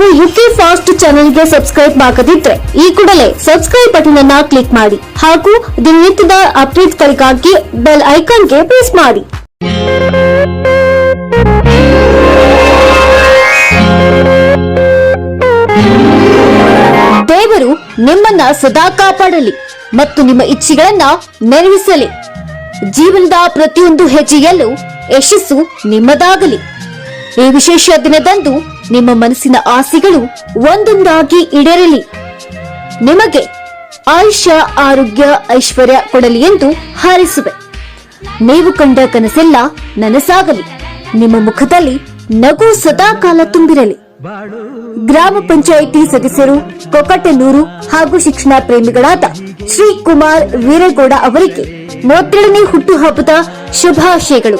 Fast ಚಾನೆಲ್ಗೆ subscribe ಮಾಡದಿದ್ರೆ ಈ ಕೂಡಲೇ ಸಬ್ಸ್ಕ್ರೈಬ್ ಬಟನ್ ಅನ್ನ ಕ್ಲಿಕ್ ಮಾಡಿ ಹಾಗೂ ದಿನನಿತ್ಯದ ಅಪ್ಡೇಟ್ಗಳಿಗಾಗಿ ಬೆಲ್ ಐಕಾನ್ಗೆ ಪ್ರೆಸ್ ಮಾಡಿ. ದೇವರು ನಿಮ್ಮನ್ನ ಸದಾ ಕಾಪಾಡಲಿ ಮತ್ತು ನಿಮ್ಮ ಇಚ್ಛೆಗಳನ್ನ ನೆರವೇರಿಸಲಿ. ಜೀವನದ ಪ್ರತಿಯೊಂದು ಹೆಜ್ಜೆಯಲ್ಲೂ ಯಶಸ್ಸು ನಿಮ್ಮದಾಗಲಿ. ಈ ವಿಶೇಷ ದಿನದಂದು ನಿಮ್ಮ ಮನಸ್ಸಿನ ಆಸೆಗಳು ಒಂದೊಂದಾಗಿ ಈಡೇರಲಿ ನಿಮಗೆ ಆಯುಷ್ಯ, ಆರೋಗ್ಯ, ಐಶ್ವರ್ಯ ಕೊಡಲಿ ಎಂದು ಹಾರೈಸುವೆ. ನೀವು ಕಂಡ ಕನಸೆಲ್ಲ ನನಸಾಗಲಿ. ನಿಮ್ಮ ಮುಖದಲ್ಲಿ ನಗು ಸದಾ ಕಾಲ ತುಂಬಿರಲಿ. ಗ್ರಾಮ ಪಂಚಾಯಿತಿ ಸದಸ್ಯರು, ಕೊಕಟನೂರು ಹಾಗೂ ಶಿಕ್ಷಣ ಪ್ರೇಮಿಗಳಾದ ಶ್ರೀ ಕುಮಾರ್ ವೀರೇಗೌಡ ಅವರಿಗೆ ಮೂವತ್ತೇಳನೇ ಹುಟ್ಟುಹಬ್ಬದ ಶುಭಾಶಯಗಳು.